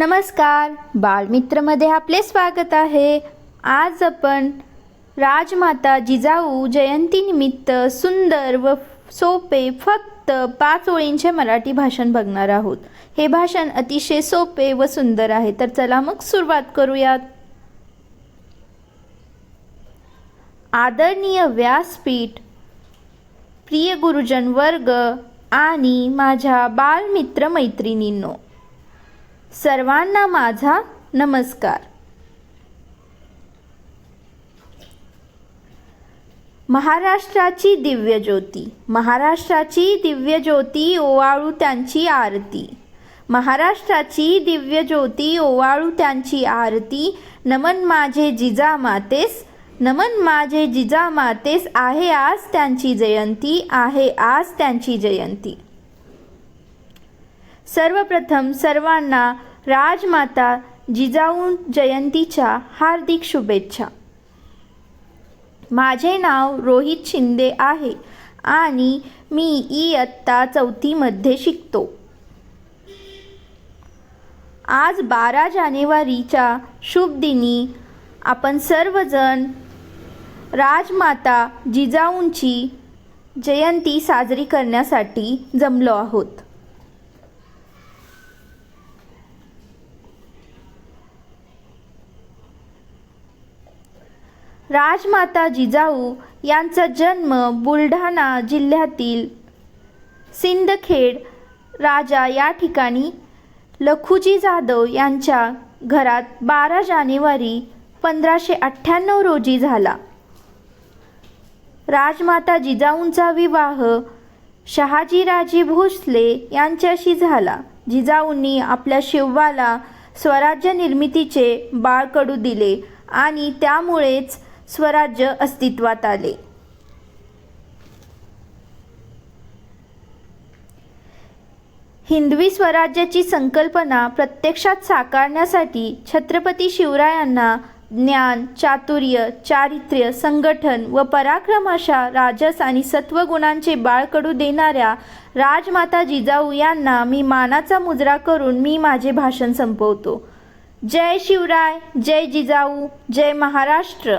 नमस्कार. बालमित्रमध्ये आपले स्वागत आहे. आज आपण राजमाता जिजाऊ जयंतीनिमित्त सुंदर व सोपे फक्त पाच ओळींचे मराठी भाषण बघणार आहोत. हे भाषण अतिशय सोपे व सुंदर आहे. तर चला मग सुरुवात करूयात. आदरणीय व्यासपीठ प्रिय गुरुजन वर्ग आणि माझ्या बालमित्र मैत्रिणींनो सर्वांना माझा नमस्कार. महाराष्ट्राची दिव्य ज्योती. महाराष्ट्राची दिव्य ज्योती ओवाळू त्यांची आरती. महाराष्ट्राची दिव्य ज्योती ओवाळू त्यांची आरती. नमन माझे जिजा मातेस नमन माझे जिजा मातेस आहे आज त्यांची जयंती आहे आज त्यांची जयंती. सर्वप्रथम सर्वांना राजमाता जिजाऊ जयंतीच्या हार्दिक शुभेच्छा. माझे नाव रोहित शिंदे आहे आणि मी इयत्ता चौथीमध्ये शिकतो. आज बारा जानेवारीच्या शुभ दिनी आपण सर्वजण राजमाता जिजाऊंची जयंती साजरी करण्यासाठी जमलो आहोत. राजमाता जिजाऊ यांचा जन्म बुलढाणा जिल्ह्यातील सिंदखेड राजा या ठिकाणी लखुजी जाधव यांच्या घरात बारा जानेवारी पंधराशे अठ्ठ्याण्णव रोजी झाला. राजमाता जिजाऊंचा विवाह शहाजीराजे भोसले यांच्याशी झाला. जिजाऊंनी आपल्या शिवबाला स्वराज्य निर्मितीचे बाळकडू दिले आणि त्यामुळेच स्वराज्य अस्तित्वात आले. हिंदवी स्वराज्याची संकल्पना प्रत्यक्षात साकारण्यासाठी छत्रपती शिवरायांना ज्ञान चातुर्य चारित्र्य संगठन व पराक्रम अशा राजस आणि सत्वगुणांचे बाळकडू देणाऱ्या राजमाता जिजाऊ यांना मी मानाचा मुजरा करून मी माझे भाषण संपवतो. जय शिवराय जय जिजाऊ जय महाराष्ट्र.